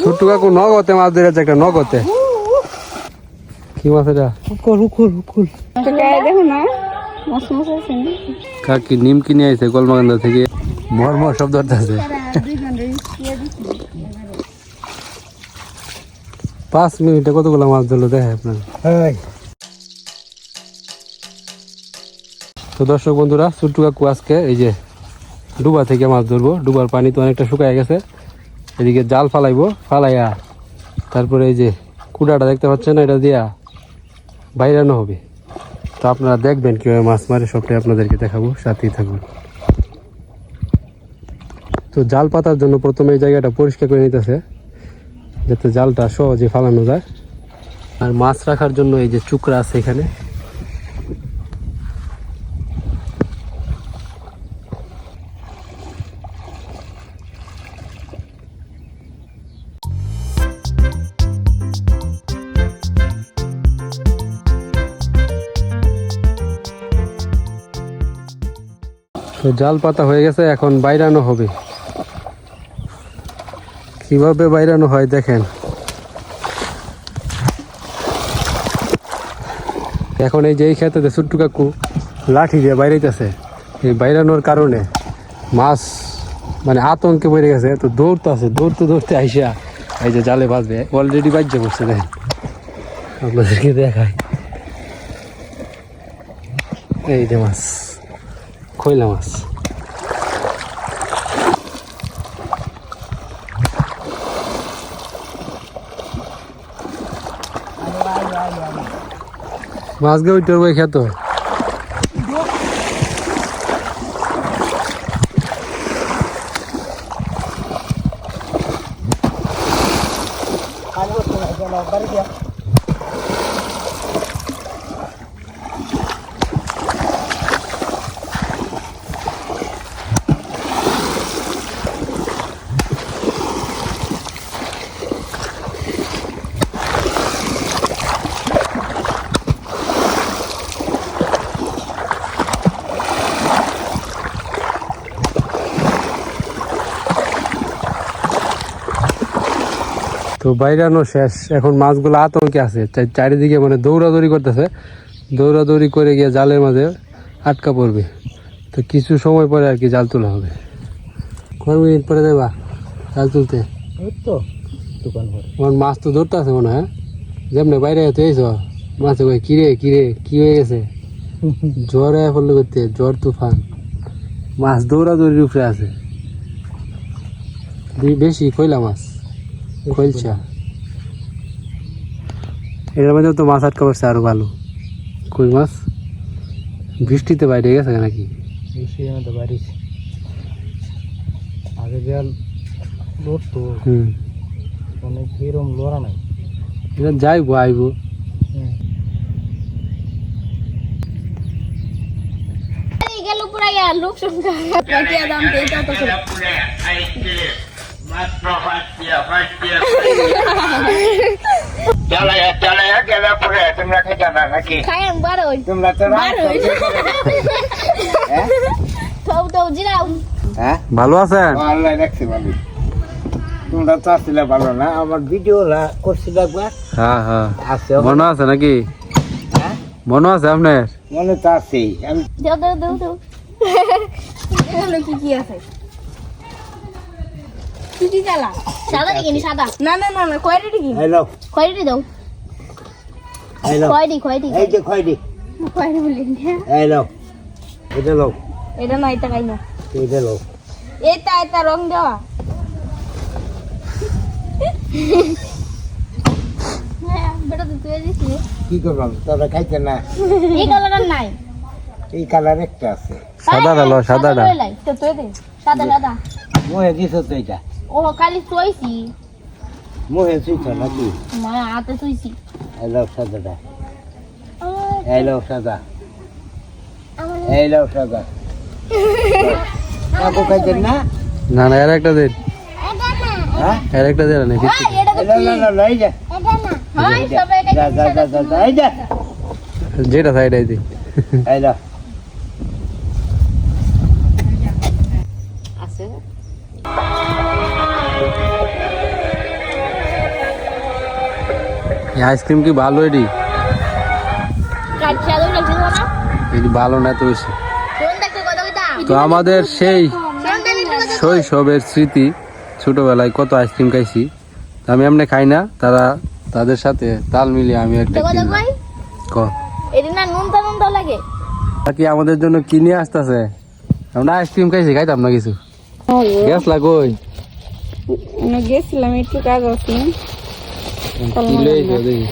ছোট্ট কাকু নগতে মাছ ধরেছে একটা নগতে কি মাছ এটা? উকুল উকুল উকুল দেখো না? কাকি নিম কিনে আইছে কলমাকান্দা থেকে। মর মর শব্দ আছে পাঁচ মিনিটে কতগুলো মাছ ধরলো দেখে আপনার। তো দর্শক বন্ধুরা ছোট্ট কাকু আজকে এই যে ডুবা থেকে মাছ ধরবো। ডুবার পানি তো অনেকটা শুকায় গেছে। এদিকে জাল ফালাইবো, ফালাইয়া তারপরে এই যে কুড়াটা দেখতে পাচ্ছেন, এটা দিয়া বাইরানো হবে। তো আপনারা দেখবেন কীভাবে মাছ মারে, সবটাই আপনাদেরকে দেখাবো, সাথেই থাকুন। তো জাল পাতার জন্য প্রথমে এই জায়গাটা পরিষ্কার করে নিতেছে, যাতে জালটা সহজে ফালানো যায়। আর মাছ রাখার জন্য এই যে চুকরা আছে এখানে তো জাল পাতা হয়ে গেছে, এখন বাইরানো হবে। কীভাবে বাইরানো হয় দেখেন। এখন এই যে এই খেতে ছোট্টু কাকু লাঠি দিয়ে বাইরেতেছে এই বাইরানোর কারণে মাছ মানে আতঙ্কে পড়ে গেছে, তো দৌড়তে আছে, দৌড়তে দৌড়তে আইসা এই যে জালে বাঁধবে। অলরেডি বাজ্য করছে, দেখেন। আপনাদেরকে দেখায় এই যে মাছ। খইলা মাছ মাছ গে ওইটার বই খেত তো বাইরানো শেষ। এখন মাছগুলো আতঙ্কে আছে। চারিদিকে মানে দৌড়াদৌড়ি করতেছে। দৌড়াদৌড়ি করে গিয়ে জালের মাঝে আটকা পড়বে। তো কিছু সময় পরে আর কি জাল তোলা হবে। কয় মিনিট পরে দেবা জাল তুলতে? তো দোকান আমার মাছ তো ধরতে আছে মনে হয় যেমনি বাইরে তো এইস মাছে কই কিরে কিরে কি হয়ে গেছে? জ্বর আয়া পড়ল করতে জ্বর তুফান। মাছ দৌড়াদৌড়ির উপরে আছে। বেশি কইলা মাছ? কইলছা এর মধ্যে তো মাছ আটকা পড়ছে আরও ভালো। কই মাছ? বৃষ্টিতে বাইরে গেছে নাকি? বেশি আমাদের বাড়িছে আগে লড়তো হুম। অনেক এরম লড়া নাই। এটা যাইবো আইবো। গেল পুরাইয়া লোক সংখ্যা দাম পেয়ে ভালো আছেন? তোমরা তো আসলে ভালো না আমার ভিডিও করছিল একবার হ্যাঁ হ্যাঁ। আছে মনে আছে নাকি? হ্যাঁ মনে আছে আপনার? মনে তো আছেই। আমি কি কি আছে? কি জ্বালা। সাদা দিকে সাদা। না না না না কয়টি কি হ্যালো কয়টি দাও। হ্যালো কয়টি কয়টি এই যে কয়টি বললেন হ্যালো এটা লোক এটা না এটা খাই না। এটা লোক এটা এটা রং দেওয়া। হ্যাঁ বেটা তো তুই দিছিস কি করলাম তোরা খাইতে না। এই কালার নাই। এই কালার একটা আছে। সাদাটা লো, সাদাটা। লাই। তো তুই দে। সাদা সাদা। মোহে দিছ তো এটা। ও কালি তুইছি মোহে চুইছ নাকি মা হাতে তুইছি হ্যালো সাদাটা হ্যালো সাদা হ্যালো সাদা কাকু খাইতেন না না না এর একটা দিন হ্যাঁ এর একটা দিন না কিছু না না না না এই যা। হাই সবাই যা যা। যা যা যা এই যা। যেটা সাইড আইতে এই যা। এই আইসক্রিম কি ভালো না এডি ভালো না তো বেশি। কোন তো আমাদের সেই কোন শৈশবের স্মৃতি ছোটবেলায় কত আইসক্রিম খাইছি। তা আমি এমনি খাই না তারা তাদের সাথে তাল মিলিয়ে আমি একটা কথা কিনলাম। কই? ক। না লাগে। কি আমাদের জন্য কিনে আসতেছে? আমরা আইসক্রিম খাইছি খাইতাম না কিছু? গ্যাস লাগোই গেছিলাম একটু কাজ আছে। কি? লইছো দেখি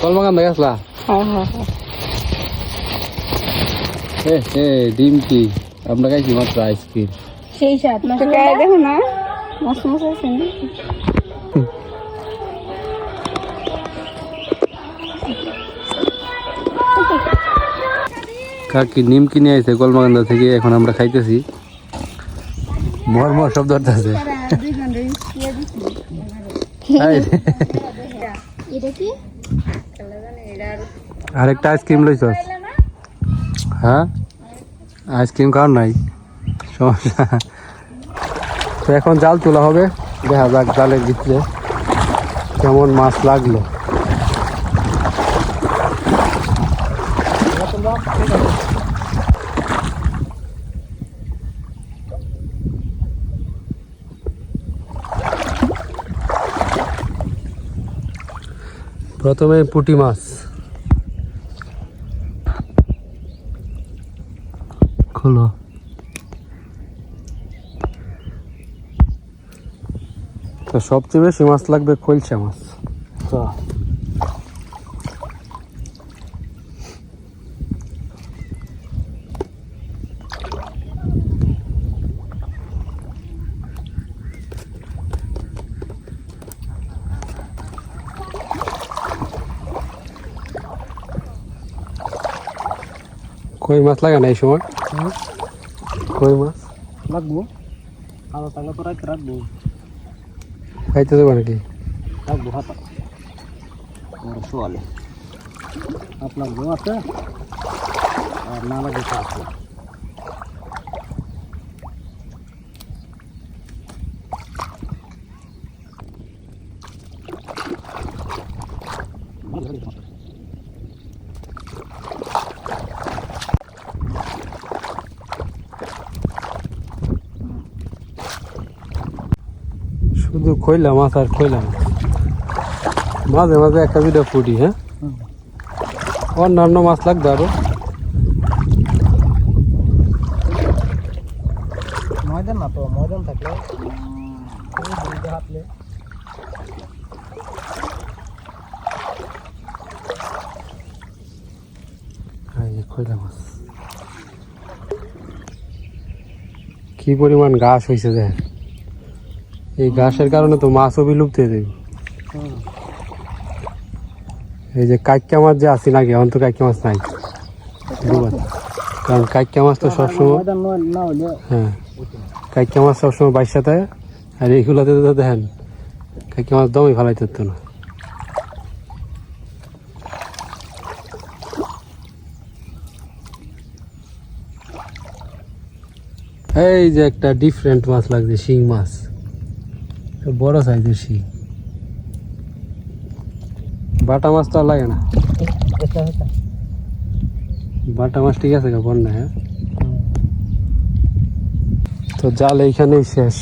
কলমাকান দেখা গেছলা এ এ ডিম কি? আমরা খাইছি মাত্র আইসক্রিম সেই সাথ তো গায়ে দেখো না? মস্ত মস্ত আছে না? কাকি নিম কিনে আইছে কলমাকান্দা থেকে? এখন আমরা খাইতেছি। মর মর শব্দ আছে আরেকটা আইসক্রিম লইছ? হ্যাঁ? আইসক্রিম খাওয়ার নাই। তো এখন জাল তোলা হবে। দেখা যাক জালের ভিতরে কেমন মাছ লাগল। প্রথমে পুটি মাছ। খোলো। তো সবচেয়ে বেশি মাছ লাগবে কলছে মাছ তো কই মাছ লাগে না এই সময়? কই মাছ? লাগবো। আদা টাকা তো রাখতে রাখব। খাইতে দেবো নাকি রাখব হাতা সোয়ালে। আপনার বউ আছে? আর না লাগে আছে শুধু খইলা মাছ আর খইলা মাছ। মাঝে মাঝে একটা দুটা ফুটি হ্যাঁ? অন্যান্য মাছ লাগবে আরও। ময়দান না তো ময়দান থাকলে। ওই দুইটা হাতলে এই যে খইলা মাছ। কি পরিমাণ ঘাস হয়েছে দেখ। এই ঘাসের কারণে তো মাছও বিলুপ্ত হয়ে যাবে এই যে কাইকা মাছ যে আছে নাকি এখন তো কাইকা মাছ নাই। কারণ কাইকা মাছ তো সবসময় হ্যাঁ। কাইকা মাছ সবসময় বাইর সাথে আর এইগুলোতে তো দেখেন কাইকা মাছ দমই ফেলাইতে হতো না। এই যে একটা ডিফারেন্ট মাছ লাগছে শিং মাছ। বড় সাইজের শিং। বাটা মাছ তো আর লাগে না। বাটা মাছ ঠিক আছে গা বন্যা হ্যাঁ? তো জাল এইখানেই শেষ।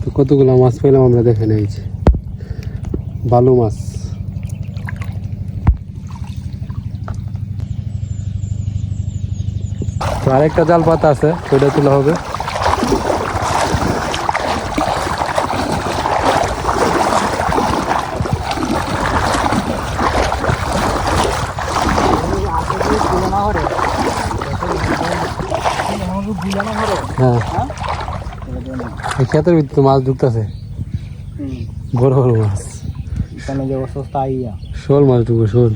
তো কতগুলো মাছ পেলাম আমরা দেখে নিয়েছি বালু মাছ। আরেকটা জাল পাতা আছে, ওইটা তোলা হবে। এই ক্ষেতের ভিতরে মাছ ঢুকতেছে। বড় বড় মাছ। এখানে যে অসুস্থ আইয়া। শোল মাছ ঢুকবে শোল।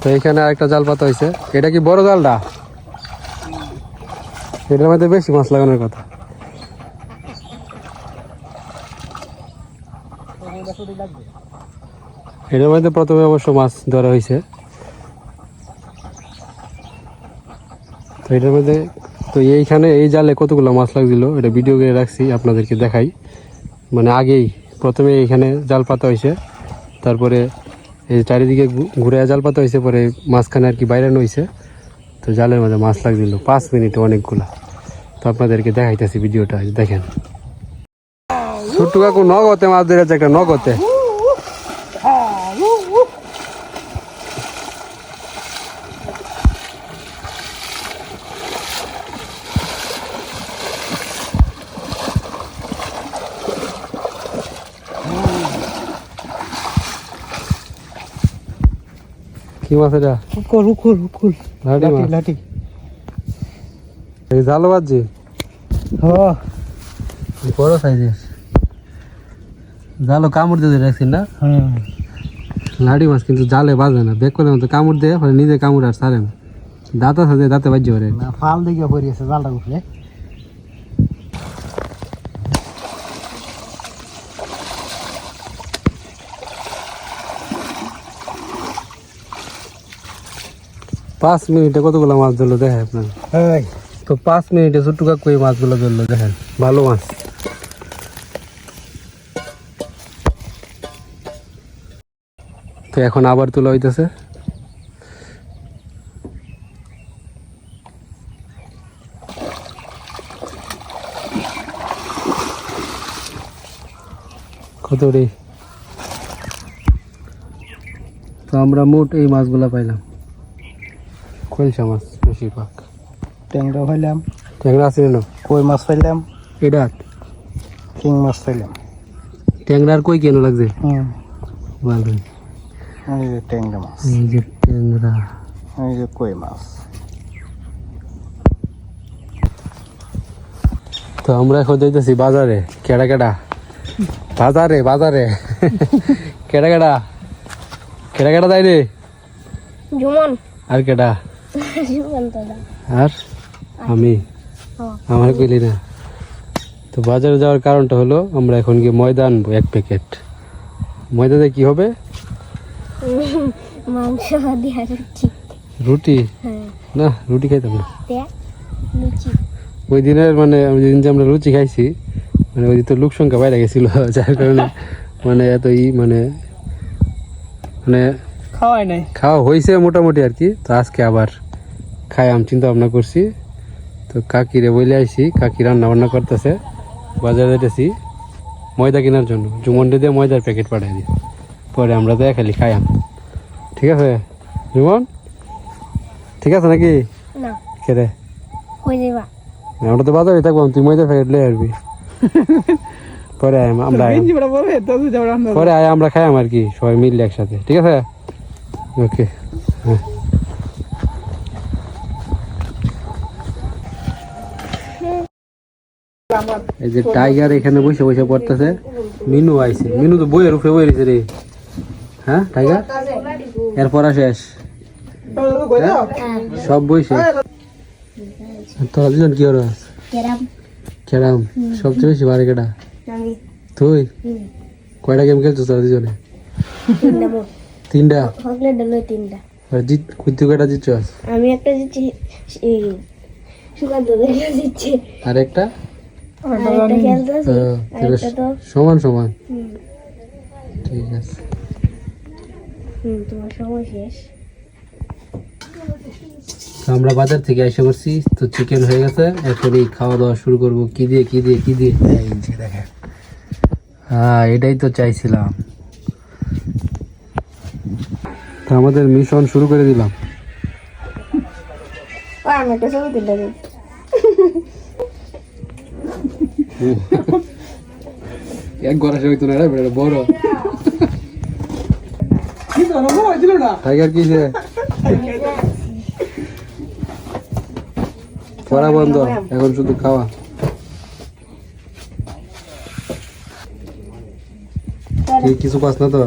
তো এখানে আরেকটা জাল পাতা হয়েছে এটা কি বড় জালটা? এটার মধ্যে বেশি মাছ লাগানোর কথা। এটার মধ্যে প্রথমে অবশ্য মাছ ধরা হয়েছে এটার মধ্যে, তো এইখানে এই জালে কতগুলো মাছ লাগছিল, এটা ভিডিও করে রাখছি, আপনাদেরকে দেখাই। মানে আগেই, প্রথমে এইখানে জাল পাতা হয়েছে, তারপরে এই চারিদিকে ঘুরে জাল পাতা হয়েছে, পরে মাঝখানে আর কি বাইরানো হয়েছে। তো জালের মধ্যে মাছ লাগছিল, পাঁচ মিনিটে অনেকগুলা। তো আপনাদেরকে দেখাইতেছি ভিডিওটা, দেখেন। ছোট্ট কাকু নগতে মাছ ধরেছে, একটা নগতে কি মাছ এটা? রুকুল রুকুল লাঠি মাছ। লাঠি। এই জাল বাজছে? হ্যাঁ বড় সাইজের। জালও কামড় দিয়ে রাখছি না? হুম লাড়ি মাছ কিন্তু জালে বাজে না। বেক করলে মতো কামড় দেয় পরে নিজে কামড় আর সারে দাঁত আছে দাঁতে না ফাল দেখে পড়িয়েছে জালটা উঠলে। পাঁচ মিনিটে কতগুলো মাছ ধরলো দেখে আপনার? তো পাঁচ মিনিটে ছোট্ট কাকু এই মাছগুলো ধরলো দেখেন। ভালো মাছ। তো এখন আবার তোলা হইতেছে। কত রে তো আমরা মোট এই মাছগুলা পাইলাম। খোলসা মাছ বেশিরভাগ। ট্যাংরা পাইলাম ট্যাংরা আছে না কই মাছ পাইলাম এটা? কিং মাছ পাইলাম ট্যাংরার কই কেন লাগছে? হুম। ভালো এই যে ট্যাংরা মাছ। এই যে ট্যাংরা। এই যে কই মাছ। তো আমরা এখন যাইতেছি বাজারে। কেডা কেডা? বাজারে বাজারে। কেডা কেডা? কেডা কেডা যাই রে? জুমন আর কেডা? আর আমি? আমার কইলি না। তো বাজারে যাওয়ার কারণটা হলো আমরা এখন গিয়ে ময়দা আনব এক প্যাকেট। ময়দাতে কি হবে? মাংস রুটি। হ্যাঁ। না রুটি খাইতাম না। ওই দিনের মানে ওই দিন যে আমরা লুচি খাইছি মানে ওই দিন তো লোক সংখ্যা বাইরে গেছিল যার কারণে মানে এত ই মানে মানে খাওয়াই নাই। খাওয়া হয়েছে মোটামুটি আর কি তো আজকে আবার খাই আম চিন্তা ভাবনা করছি। তো কাকিরে বলে আইছি কাকি রান্না বান্না করতেছে বাজারে যেতেছি ময়দা কেনার জন্য। জুমনডে দিয়ে ময়দার প্যাকেট পাঠাই দিই। পরে আমরা তো খালি খাই আম ঠিক আছে জুমন? ঠিক আছে নাকি? না। খেরে আমরা তো বাজারে থাকব তুই ময়দার প্যাকেট লিয়ে আসবি। পরে আয় আমরা পরে আয় আমরা খাই আর কি সবাই মিললে একসাথে। ঠিক আছে? ওকে হ্যাঁ। এই যে টাইগার এখানে বসে বসে পড়তেছে। মিনু আইছে। মিনু তো বইয়ের উপরে বই রে। হ্যাঁ টাইগার এর পড়া শেষ হ্যাঁ? সব বই শেষ তোরা দুজন কি ওরা? কেরাম সবচেয়ে বেশি বারে কেটা তুই? কয়টা গেম খেলছো তোরা দুজনে? তিনটা তিনটা? জিত কুইতে কয়টা জিতছস? আমি একটা সুকান্ত দেখা আর একটা? সমান সমান। ঠিক আছে। হুম তোমার সময় শেষ। তো আমরা বাজার থেকে এসে করছি তো চিকেন হয়ে গেছে। এখনই খাওয়া দাওয়া শুরু করব। কি দিয়ে কি দিয়ে কি দিয়ে? এই দেখেন। হ্যাঁ এটাই তো চাইছিলাম। তো আমাদের মিশন শুরু করে দিলাম। আমি একটা ছবি তুলে দিই এক গড়া সবাই তুলে রে বড় টাইগার কিসে পড়া বন্ধ এখন শুধু খাওয়া কি কিছু পাস না তো